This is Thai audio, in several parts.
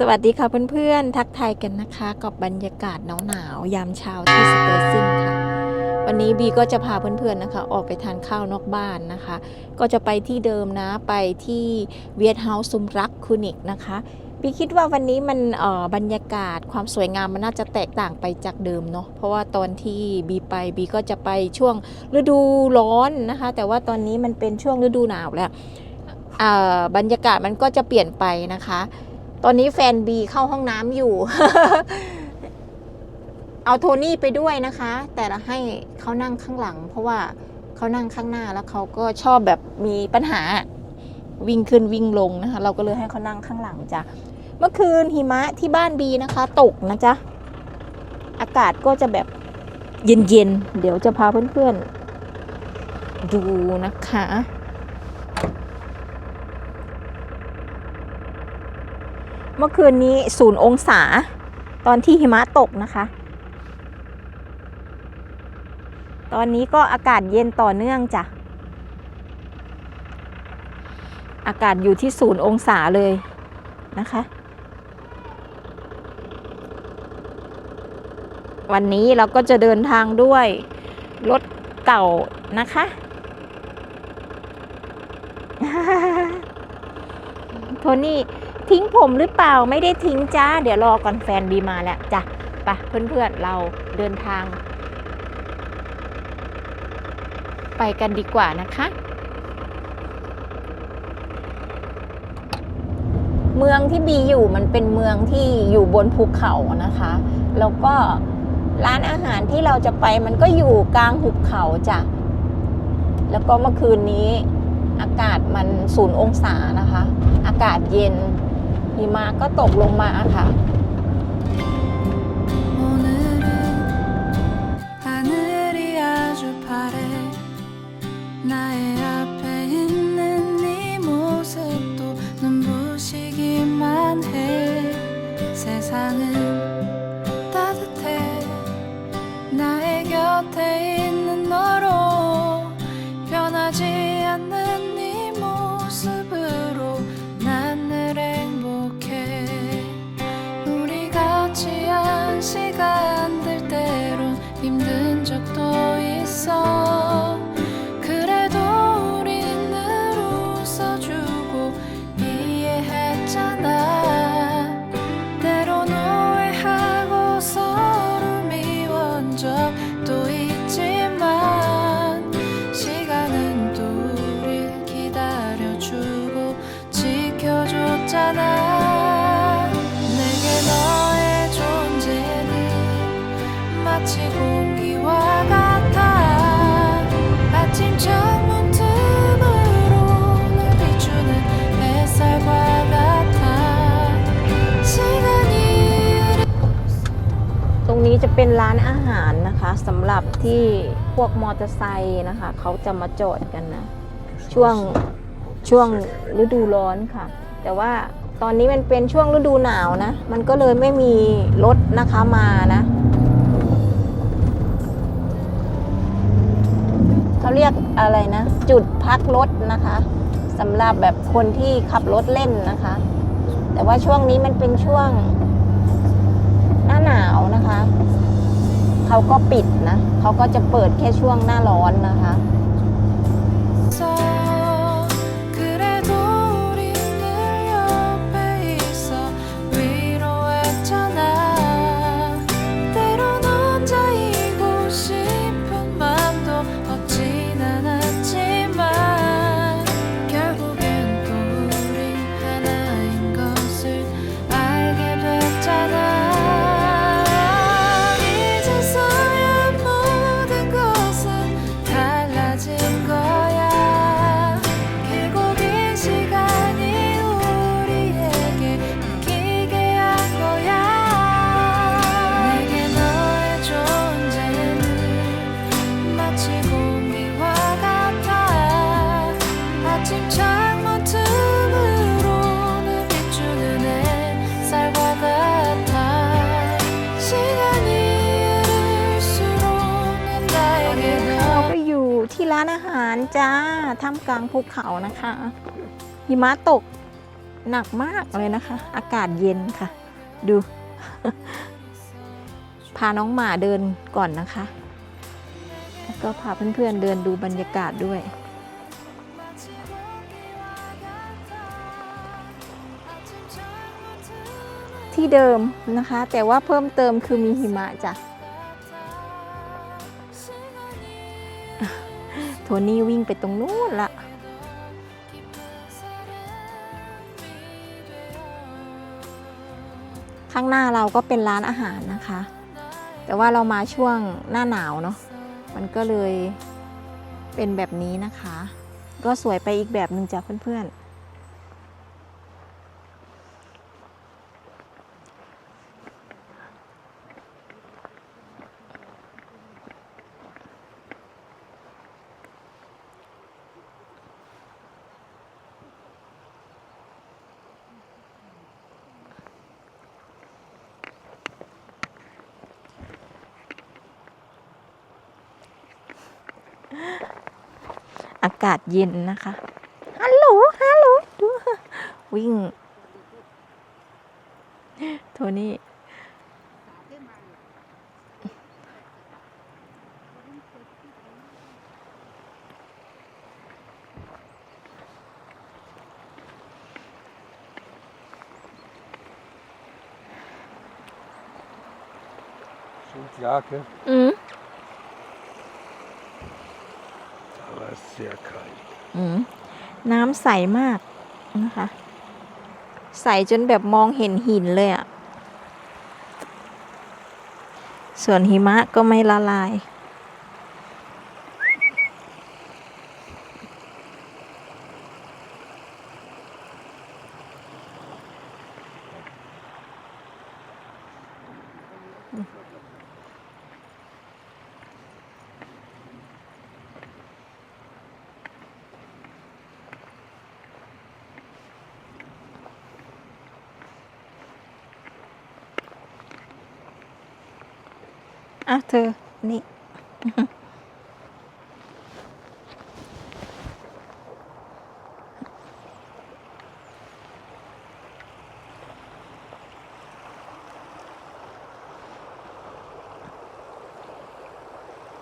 สวัสดีค่ะเพื่อนๆ ทักทายกันนะคะ กับบรรยากาศหนาวๆยามเช้าที่สเตซินค่ะ วันนี้บีก็จะพาเพื่อนๆนะคะ ออกไปทานข้าวนอกบ้านนะคะ ก็จะไปที่เดิมนะไปที่เวียดเฮาส์ซุมรักคูนิกนะคะบีคิดว่าวันนี้มันเอ่อบรรยากาศความสวยงามมันน่าจะแตกต่างไปจากเดิมเนาะเพราะว่าตอนที่บีไปบีก็จะไปช่วงฤดูร้อนนะคะ แต่ว่าตอนนี้มันเป็นช่วงฤดูหนาวแล้วอ่าบรรยากาศมันก็จะเปลี่ยนไปนะคะ ตอนนี้แฟนบีเข้าห้องน้ำอยู่ เอาโทนี่ไปด้วยนะคะ แต่ให้เขานั่งข้างหลัง เพราะว่าเขานั่งข้างหน้าแล้วเขาก็ชอบแบบมีปัญหาวิ่งขึ้นวิ่งลงนะคะ เราก็เลยให้เขานั่งข้างหลังจ้ะเมื่อคืนหิมะที่บ้านบีนะคะ ตกนะจ๊ะอากาศก็จะแบบเย็นๆเดี๋ยวจะพาเพื่อนๆดูนะคะ เมื่อคืนนี้ศูนย์องศา ตอนที่หิมะตกนะคะ ตอนนี้ก็อากาศเย็นต่อเนื่องจ้ะ อากาศอยู่ที่ศูนย์องศาเลยนะคะ วันนี้เราก็จะเดินทางด้วยรถเก่านะคะโทนี่ ทิ้งผมหรือเปล่าไม่ได้ทิ้งจ้า เดี๋ยวรอก่อนแฟนบีมาแล้วจ้ะไปเพื่อนๆเราเดินทาง ไปกันดีกว่านะคะ เมืองที่บีอยู่มันเป็นเมืองที่อยู่บนภูเขานะคะ แล้วก็ร้านอาหารที่เราจะไปมันก็อยู่กลางหุบเขาจ้ะ แล้วก็เมื่อคืนนี้อากาศมันศูนย์องศานะคะ อากาศเย็น หิมะก็ตกลงมาค่ะ 오늘은 하늘이 아주 파래 나의 앞에 있는 네 모습도 눈부시기만 해 세상은 따뜻해 나의 곁에 있는 너로 변하지 않는 นี้จะเป็นร้านอาหารนะคะสำหรับที่พวกมอเตอร์ไซค์นะคะเขาจะมาจอดกันนะช่วงช่วงฤดูร้อนค่ะ แต่ว่าตอนนี้มันเป็นช่วงฤดูหนาวนะ มันก็เลยไม่มีรถนะคะมานะเขาเรียกอะไรนะ จุดพักรถนะคะสำหรับแบบคนที่ขับรถเล่นนะคะ แต่ว่าช่วงนี้มันเป็นช่วง หน้าหนาวนะคะ เขาก็ปิดนะ เขาก็จะเปิดแค่ช่วงหน้าร้อนนะคะ ที่ร้านอาหารจ้าท่ามกลางภูเขานะคะหิมะตกหนักมากเลยนะคะ อากาศเย็นค่ะ ดู พาน้องหมาเดินก่อนนะคะ แล้วก็พาเพื่อนๆเดินดูบรรยากาศด้วย ที่เดิมนะคะ แต่ว่าเพิ่มเติมคือมีหิมะจ้ะ โทนี่วิ่งไปตรงนู้นละข้างหน้าเราก็เป็นร้านอาหารนะคะ แต่ว่าเรามาช่วงหน้าหนาวเนาะมันก็เลยเป็นแบบนี้นะคะ ก็สวยไปอีกแบบหนึ่งจ้ะเพื่อนๆ อากาศเย็นนะคะฮัลโหลฮัลโหลดูวิ่ง โทนี่ Sind Jacke, อืม aber es ist sehr kalt. อืมน้ำใสมากนะคะ ใสจนแบบมองเห็นหินเลยอะ่ะ ส่วนหิมะก็ไม่ละลาย อะเธอ นี่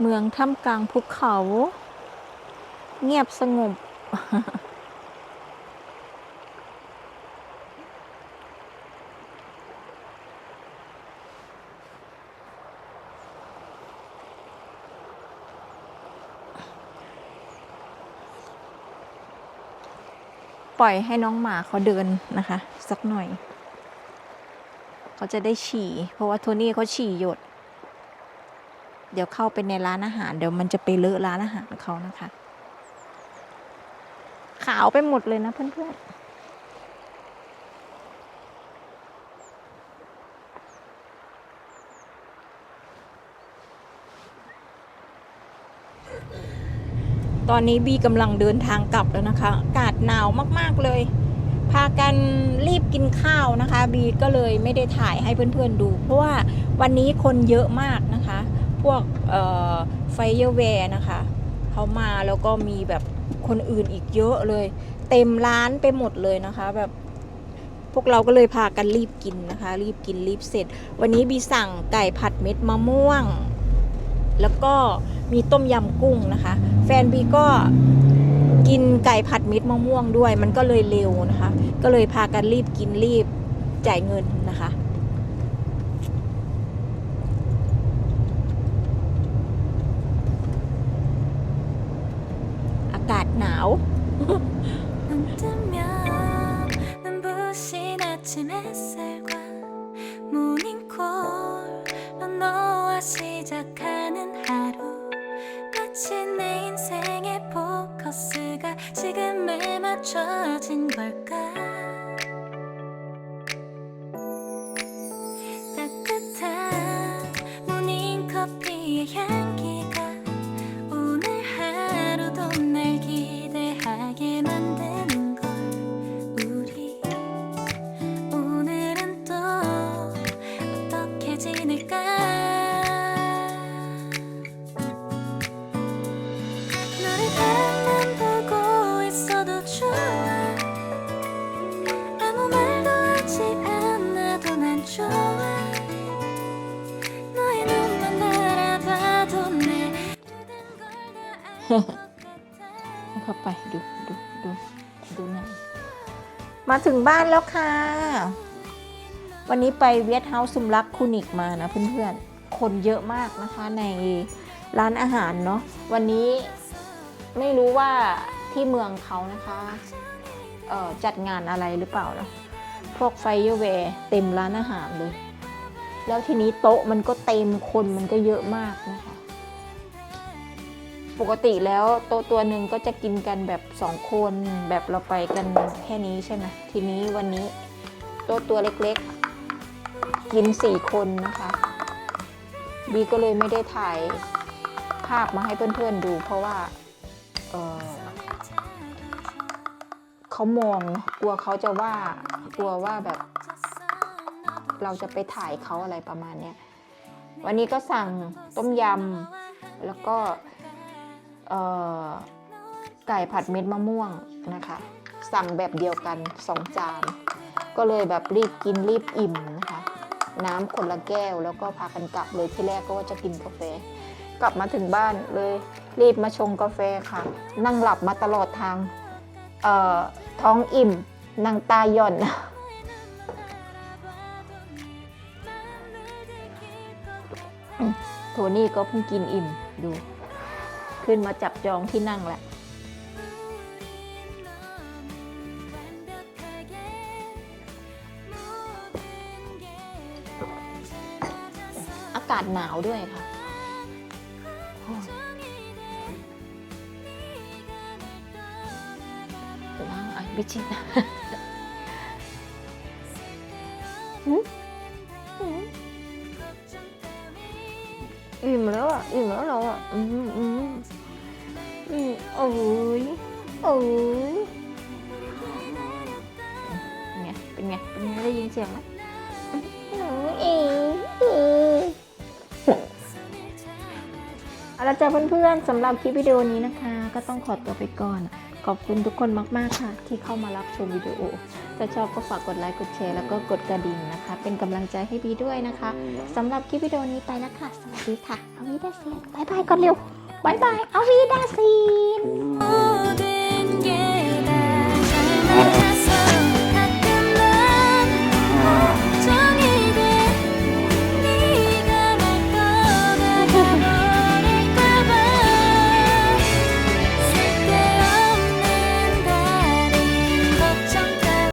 เมืองท่ามกลางภูเขา เงียบสงบ ปล่อยให้น้องหมาเขาเดินนะคะ สักหน่อย เขาจะได้ฉี่ เพราะว่าโทนี่เขาฉี่หยด เดี๋ยวเข้าไปในร้านอาหาร เดี๋ยวมันจะไปเลอะร้านอาหารเขานะคะ ขาวไปหมดเลยนะเพื่อนๆ ตอนนี้บีกำลังเดินทางกลับแล้วนะคะ อากาศหนาวมากๆเลย พากันรีบกินข้าวนะคะ บีก็เลยไม่ได้ถ่ายให้เพื่อนๆดู เพราะว่าวันนี้คนเยอะมากนะคะ พวกไฟเยอร์แวร์นะคะเขามาแล้วก็มีแบบคนอื่นอีกเยอะเลย เต็มร้านไปหมดเลยนะคะ แบบพวกเราก็เลยพากันรีบกินนะคะ รีบกินรีบเสร็จ วันนี้บีสั่งไก่ผัดเม็ดมะม่วง แล้วก็มีต้มยำกุ้งนะคะ แฟนบีก็กินไก่ผัดเม็ดมะม่วงด้วย มันก็เลยเร็วนะคะ ก็เลยพากันรีบกินรีบจ่ายเงินนะคะอากาศหนาว at all. เข้าไปดูดูดูดูหนะมาถึงบ้านแล้วค่ะ วันนี้ไปเวสเฮาส์ซุมรักคูนิกมานะเพื่อนๆ คนเยอะมากนะคะในร้านอาหารเนาะ วันนี้ไม่รู้ว่าที่เมืองเขานะคะจัดงานอะไรหรือเปล่านะพวกไฟเยอร์เวเต็มร้านอาหารเลย แล้วทีนี้โต๊ะมันก็เต็มคนมันก็เยอะมากนะ ปกติแล้วโต๊ะตัวหนึ่งก็จะกินกันแบบสองคนแบบเราไปกันแค่นี้ใช่ไหมทีนี้วันนี้โต๊ะตัวเล็กๆ กินสี่คนนะคะบีก็เลยไม่ได้ถ่ายภาพมาให้เพื่อนๆดู เพราะว่าเเขามองกลัวเขาจะว่ากลัวว่าแบบ เราจะไปถ่ายเขาอะไรประมาณเนี้ยวันนี้ก็สั่งต้มยำแล้วก็ ไก่ผัดเม็ดมะม่วงนะคะ สั่งแบบเดียวกันสองจาน ก็เลยแบบรีบกินรีบอิ่มนะคะ น้ำคนละแก้วแล้วก็พากันกลับเลยที่แรกก็ว่าจะกินกาแฟ กลับมาถึงบ้านเลยรีบมาชงกาแฟค่ะ นั่งหลับมาตลอดทางเอ่อท้องอิ่มนั่งตาย่อนโทนี่ก็เพิ่งกินอิ่มดู ขึ้นมาจับจองที่นั่งแหละอากาศหนาวด้วยค่ะโอ้ย โอ้เป็นไง เป็นไง เป็นไงได้ยินเสียงไหมเอาละจ้าเพื่อนๆสำหรับคลิปวิดีโอนี้นะคะ ก็ต้องขอตัวไปก่อน ขอบคุณทุกคนมากๆค่ะ ที่เข้ามารับชมวิดีโอ ถ้าชอบก็ฝากกดไลค์กดแชร์แล้วก็กดกระดิ่งนะคะ เป็นกำลังใจให้บีด้วยนะคะสำหรับคลิปวิดีโอนี้ไปแล้วค่ะ สวัสดีค่ะเอาวีดาซีนบายบายก่อนเร็วบายบายเอาวีดาซีน yeah.